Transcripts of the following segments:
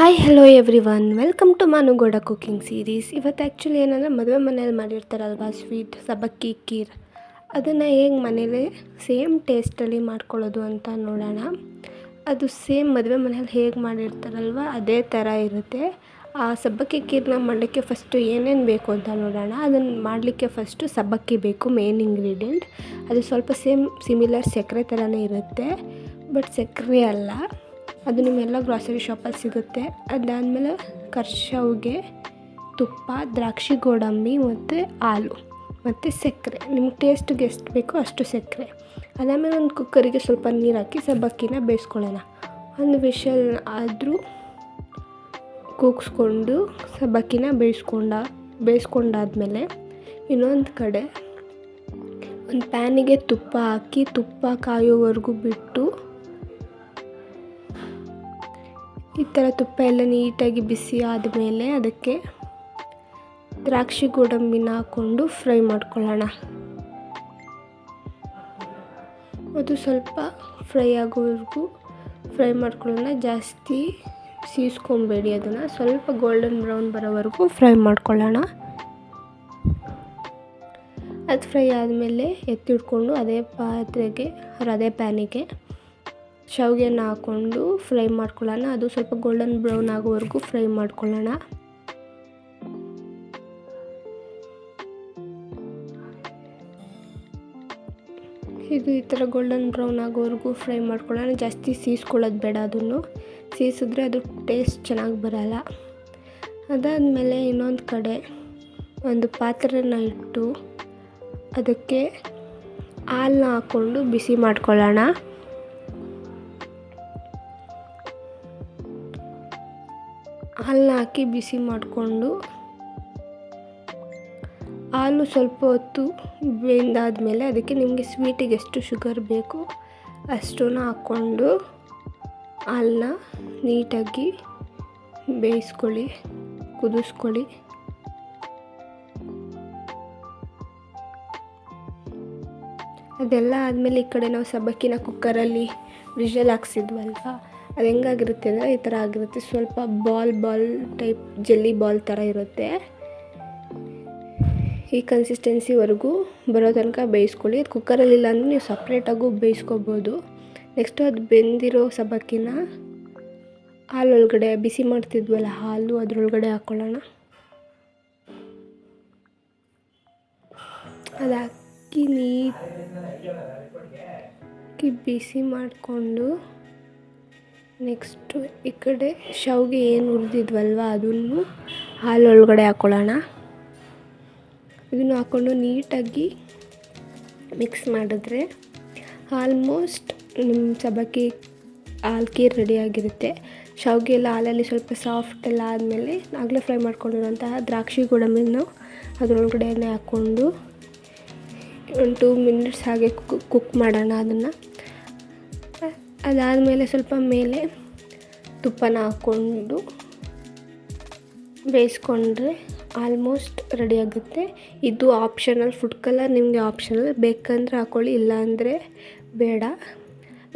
Hi hello every one welcome to Manugoda cooking series ಇವತ್ತು actually ಏನಂದರೆ ಮದುವೆ ಮನೇಲಿ ಮಾಡಿರ್ತಾರಲ್ವ ಸ್ವೀಟ್ ಸಬ್ಬಕ್ಕಿ ಕೀರ್ ಅದನ್ನು ಹೇಗೆ ಮನೇಲಿ ಸೇಮ್ ಟೇಸ್ಟಲ್ಲಿ ಮಾಡ್ಕೊಳ್ಳೋದು ಅಂತ ನೋಡೋಣ. ಅದು ಸೇಮ್ ಮದುವೆ ಮನೇಲಿ ಹೇಗೆ ಮಾಡಿರ್ತಾರಲ್ವ ಅದೇ ಥರ ಇರುತ್ತೆ. ಆ ಸಬ್ಬಕ್ಕಿ ಕೀರನ್ನ ಮಾಡಲಿಕ್ಕೆ ಫಸ್ಟು ಏನೇನು ಬೇಕು ಅಂತ ನೋಡೋಣ. ಅದನ್ನು ಮಾಡಲಿಕ್ಕೆ ಫಸ್ಟು ಸಬ್ಬಕ್ಕಿ ಬೇಕು ಮೇನ್ ಇಂಗ್ರೀಡಿಯೆಂಟ್ ಅದು ಸ್ವಲ್ಪ ಸೇಮ್ ಸಿಮಿಲರ್ ಸಕ್ಕರೆ ಥರನೇ ಇರುತ್ತೆ. ಬಟ್ ಸಕ್ಕರೆ ಅಲ್ಲ. ಅದು ನಿಮ್ಮೆಲ್ಲ ಗ್ರಾಸರಿ ಶಾಪಲ್ಲಿ ಸಿಗುತ್ತೆ. ಅದಾದಮೇಲೆ ಕರ್ಶವ್ಗೆ ತುಪ್ಪ, ದ್ರಾಕ್ಷಿ ಗೋಡಂಬಿ ಮತ್ತು ಹಾಲು ಮತ್ತು ಸಕ್ಕರೆ. ನಿಮ್ಗೆ ಟೇಸ್ಟಿಗೆ ಎಷ್ಟು ಬೇಕೋ ಅಷ್ಟು ಸಕ್ಕರೆ. ಅದಾದಮೇಲೆ ಒಂದು ಕುಕ್ಕರಿಗೆ ಸ್ವಲ್ಪ ನೀರು ಹಾಕಿ ಸಬ್ಬಕ್ಕಿನ ಬೇಯಿಸ್ಕೊಳ್ಳೋಣ. ಒಂದು ವಿಷಲ್ ಆದರೂ ಕೂಗಿಸ್ಕೊಂಡು ಸಬ್ಬಕ್ಕಿನ ಬೇಯಿಸ್ಕೊಂಡ, ಬೇಯಿಸ್ಕೊಂಡಾದ್ಮೇಲೆ ಇನ್ನೊಂದು ಕಡೆ ಒಂದು ಪ್ಯಾನಿಗೆ ತುಪ್ಪ ಹಾಕಿ ತುಪ್ಪ ಕಾಯೋವರೆಗೂ ಬಿಟ್ಟು ಈ ಥರ ತುಪ್ಪ ಎಲ್ಲ ನೀಟಾಗಿ ಬಿಸಿ ಆದಮೇಲೆ ಅದಕ್ಕೆ ದ್ರಾಕ್ಷಿ ಗೋಡಂಬಿನ ಹಾಕ್ಕೊಂಡು ಫ್ರೈ ಮಾಡ್ಕೊಳ್ಳೋಣ. ಅದು ಸ್ವಲ್ಪ ಫ್ರೈ ಆಗೋವರೆಗೂ ಫ್ರೈ ಮಾಡ್ಕೊಳ್ಳೋಣ. ಜಾಸ್ತಿ ಸೀಸ್ಕೊಬೇಡಿ ಅದನ್ನು. ಸ್ವಲ್ಪ ಗೋಲ್ಡನ್ ಬ್ರೌನ್ ಬರೋವರೆಗೂ ಫ್ರೈ ಮಾಡ್ಕೊಳ್ಳೋಣ. ಅದು ಫ್ರೈ ಆದಮೇಲೆ ಎತ್ತಿಟ್ಕೊಂಡು ಅದೇ ಪಾತ್ರೆಗೆ, ಅದೇ ಪ್ಯಾನಿಗೆ ಶಾವಿಗೆನ ಹಾಕ್ಕೊಂಡು ಫ್ರೈ ಮಾಡ್ಕೊಳ್ಳೋಣ. ಅದು ಸ್ವಲ್ಪ ಗೋಲ್ಡನ್ ಬ್ರೌನ್ ಆಗೋವರೆಗೂ ಫ್ರೈ ಮಾಡ್ಕೊಳ್ಳೋಣ. ಇದು ಈ ಥರ ಗೋಲ್ಡನ್ ಬ್ರೌನ್ ಆಗೋವರೆಗೂ ಫ್ರೈ ಮಾಡ್ಕೊಳ್ಳೋಣ. ಜಾಸ್ತಿ ಸೀಸ್ಕೊಳ್ಳೋದು ಬೇಡ ಅದನ್ನು. ಸೀಸಿದ್ರೆ ಅದು ಟೇಸ್ಟ್ ಚೆನ್ನಾಗಿ ಬರಲ್ಲ. ಅದಾದಮೇಲೆ ಇನ್ನೊಂದು ಕಡೆ ಒಂದು ಪಾತ್ರೆನ ಇಟ್ಟು ಅದಕ್ಕೆ ಹಾಲನ್ನ ಹಾಕ್ಕೊಂಡು ಬಿಸಿ ಮಾಡ್ಕೊಳ್ಳೋಣ. ಹಾಲನ್ನ ಹಾಕಿ ಬಿಸಿ ಮಾಡಿಕೊಂಡು ಹಾಲು ಸ್ವಲ್ಪ ಹೊತ್ತು ಬೆಂದಾದಮೇಲೆ ಅದಕ್ಕೆ ನಿಮಗೆ ಸ್ವೀಟಿಗೆ ಎಷ್ಟು ಶುಗರ್ ಬೇಕು ಅಷ್ಟನ್ನು ಹಾಕ್ಕೊಂಡು ಹಾಲನ್ನ ನೀಟಾಗಿ ಬೇಯಿಸ್ಕೊಳ್ಳಿ, ಕುದಿಸ್ಕೊಳ್ಳಿ. ಅದೆಲ್ಲ ಆದಮೇಲೆ ಈ ಕಡೆ ನಾವು ಸಬ್ಬಕ್ಕಿನ ಕುಕ್ಕರಲ್ಲಿ ವಿಷಲ್ ಹಾಕ್ಸಿದ್ವಲ್ವ? ಅದು ಹೆಂಗಾಗಿರುತ್ತೆ ಅಂದರೆ ಈ ಥರ ಆಗಿರುತ್ತೆ. ಸ್ವಲ್ಪ ball ball type jelly ball ಥರ ಇರುತ್ತೆ. ಈ ಕನ್ಸಿಸ್ಟೆನ್ಸಿವರೆಗೂ ಬರೋ ತನಕ ಬೇಯಿಸ್ಕೊಳ್ಳಿ. ಅದು ಕುಕ್ಕರಲ್ಲಿ ಇಲ್ಲ ಅಂದರೆ ನೀವು ಸಪ್ರೇಟಾಗೂ ಬೇಯಿಸ್ಕೋಬೋದು. ನೆಕ್ಸ್ಟು ಅದು ಬೆಂದಿರೋ ಸಬಕ್ಕಿನ ಹಾಲೊಳಗಡೆ ಬಿಸಿ ಮಾಡ್ತಿದ್ವಲ್ಲ ಹಾಲು, ಅದರೊಳಗಡೆ ಹಾಕ್ಕೊಳ್ಳೋಣ ಅದು ಹಾಕಿ ನೀ ಬಿಸಿ ಮಾಡಿಕೊಂಡು ನೆಕ್ಸ್ಟು ಈ ಕಡೆ ಶಾವಿಗೆ ಏನು ಹುರಿದಿದ್ವಲ್ವ ಅದನ್ನು ಹಾಲೊಳಗಡೆ ಹಾಕ್ಕೊಳ್ಳೋಣ ಇದನ್ನು ಹಾಕ್ಕೊಂಡು ನೀಟಾಗಿ ಮಿಕ್ಸ್ ಮಾಡಿದ್ರೆ ಆಲ್ಮೋಸ್ಟ್ ನಿಮ್ಮ ಸಬ್ಬಕ್ಕಿ ಹಾಲು ಖೀರ್ ರೆಡಿಯಾಗಿರುತ್ತೆ ಶಾವಿಗೆ ಎಲ್ಲ ಹಾಲಲ್ಲಿ ಸ್ವಲ್ಪ ಸಾಫ್ಟ್ ಎಲ್ಲ ಆದಮೇಲೆ ಆಗಲೇ ಫ್ರೈ ಮಾಡ್ಕೊಂಡಿರೋಂತಹ ದ್ರಾಕ್ಷಿ ಗೋಡಂಬಿನೂ ಅದರೊಳಗಡೆನೆ ಹಾಕ್ಕೊಂಡು ಒಂದು ಟೂ ಮಿನಿಟ್ಸ್ ಹಾಗೆ ಕುಕ್ ಮಾಡೋಣ ಅದನ್ನು. ಅದಾದಮೇಲೆ ಸ್ವಲ್ಪ ಮೇಲೆ ತುಪ್ಪನ ಹಾಕ್ಕೊಂಡು ಬೇಯಿಸ್ಕೊಂಡ್ರೆ ಆಲ್ಮೋಸ್ಟ್ ರೆಡಿ ಆಗುತ್ತೆ. ಇದು ಆಪ್ಷನಲ್ ಫುಡ್ ಕಲರ್, ನಿಮಗೆ ಆಪ್ಷನಲ್ ಬೇಕಂದರೆ ಹಾಕ್ಕೊಳ್ಳಿ ಇಲ್ಲಾಂದರೆ ಬೇಡ.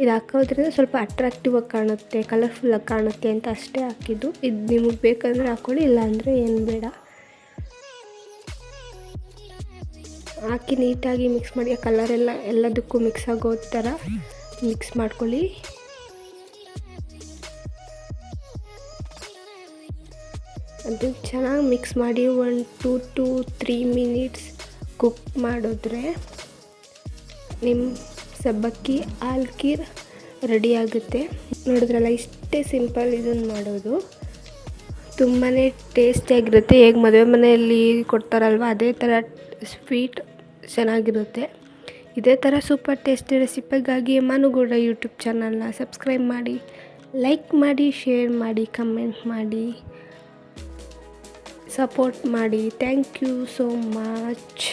ಇದು ಹಾಕೋದ್ರಿಂದ ಸ್ವಲ್ಪ ಅಟ್ರಾಕ್ಟಿವ್ ಆಗಿ ಕಾಣುತ್ತೆ ಕಲರ್ಫುಲ್ಲಾಗಿ ಕಾಣುತ್ತೆ ಅಂತ ಅಷ್ಟೇ ಹಾಕಿದ್ದು. ಇದು ನಿಮಗೆ ಬೇಕಂದರೆ ಹಾಕ್ಕೊಳ್ಳಿ ಇಲ್ಲಾಂದರೆ ಏನು ಬೇಡ. ಹಾಕಿ ನೀಟಾಗಿ ಮಿಕ್ಸ್ ಮಾಡಿ ಕಲರೆಲ್ಲ ಎಲ್ಲದಕ್ಕೂ ಮಿಕ್ಸ್ ಆಗೋ ಥರ ಮಿಕ್ಸ್ ಮಾಡ್ಕೊಳ್ಳಿ. ಅದು ಚೆನ್ನಾಗಿ ಮಿಕ್ಸ್ ಮಾಡಿ one, two two, three minutes cook ಮಾಡಿದ್ರೆ ನಿಮ್ಮ ಸಬ್ಬಕ್ಕಿ ಹಾಲು ರೆಡಿ ಆಗುತ್ತೆ. ನೋಡಿದ್ರಲ್ಲ, ಇಷ್ಟೇ ಸಿಂಪಲ್ ಇದನ್ನು ಮಾಡೋದು. ತುಂಬಾ ಟೇಸ್ಟಿಯಾಗಿರುತ್ತೆ ಹೇಗೆ ಮದುವೆ ಮನೆಯಲ್ಲಿ ಕೊಡ್ತಾರಲ್ವ, ಅದೇ ಥರ ಸ್ವೀಟ್ ಚೆನ್ನಾಗಿರುತ್ತೆ. ಇದೇ ಥರ ಸೂಪರ್ ಟೇಸ್ಟಿ ರೆಸಿಪಿಗಾಗಿ ಮನುಗೂಡ ಯೂಟ್ಯೂಬ್ ಚಾನಲ್ನ ಸಬ್ಸ್ಕ್ರೈಬ್ ಮಾಡಿ, ಲೈಕ್ ಮಾಡಿ, ಶೇರ್ ಮಾಡಿ, ಕಮೆಂಟ್ ಮಾಡಿ, ಸಪೋರ್ಟ್ ಮಾಡಿ. Thank you so much.